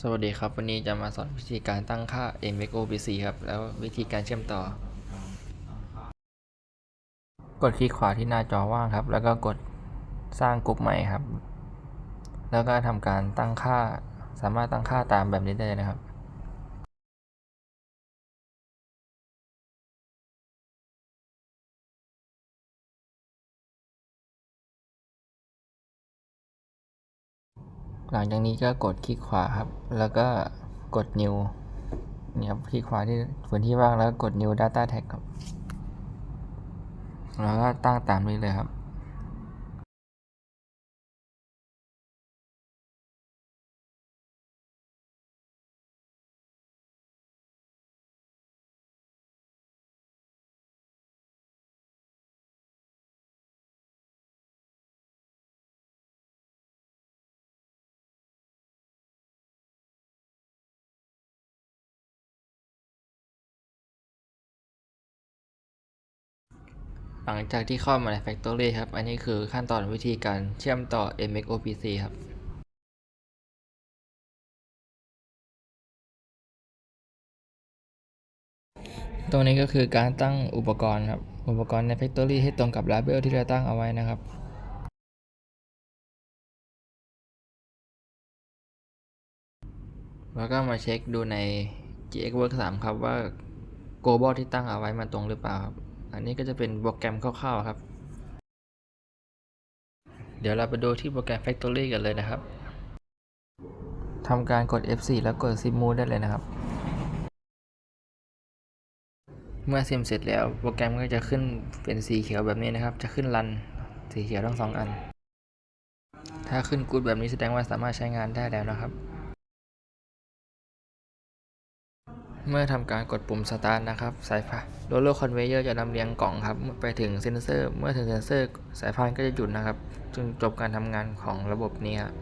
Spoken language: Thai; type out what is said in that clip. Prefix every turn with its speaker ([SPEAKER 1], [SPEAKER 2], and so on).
[SPEAKER 1] สวัสดีครับ วันนี้จะมาสอนวิธีการตั้งค่า MXOBC ครับ แล้ววิธีการเชื่อมต่อ กดคลิกขวาที่หน้าจอว่างครับ แล้วก็กดสร้างกลุ่มใหม่ครับ แล้วก็ทำการตั้งค่า สามารถตั้งค่าตามแบบนี้ได้นะครับ หลังจากนี้ก็กดคลิกขวาครับ แล้วก็กด new นี่ครับคลิกขวาที่พื้นที่ว่างแล้วก็กด new data tag ครับ แล้วก็ตั้งตามนี้เลยครับ หลังจากที่เข้ามาใน Factory ครับ อันนี้คือขั้นตอนวิธีการเชื่อมต่อ MXOPC ครับตรงนี้ก็คือการตั้งอุปกรณ์ครับ อุปกรณ์ใน Factory ให้ตรงกับ Label ที่เราตั้งเอาไว้นะครับ แล้วก็มาเช็คดูใน GXWork 3 ครับว่า Global ที่ตั้งเอาไว้มันตรงหรือเปล่าครับ อันนี้ก็จะเป็นโปรแกรมคร่าวๆครับ เดี๋ยวเราไปดูที่โปรแกรม Factory กันเลยนะครับทำการกด F4 แล้วกด Sim Move ได้เลยนะครับ เมื่อซิมเสร็จแล้วโปรแกรมก็จะขึ้นเป็นสีเขียวแบบนี้นะครับ จะขึ้นรันสีเขียวทั้งสองอัน ถ้าขึ้นกูดแบบนี้แสดงว่าสามารถใช้งานได้แล้วนะครับ เมื่อทำการกดปุ่มสตาร์ทนะครับ สายพานโรลเลอร์คอนเวเยอร์จะนำเลียงกล่องครับไปถึงเซนเซอร์ เมื่อถึงเซนเซอร์ สายพานก็จะหยุดนะครับ จึงจบการทำงานของระบบนี้ครับ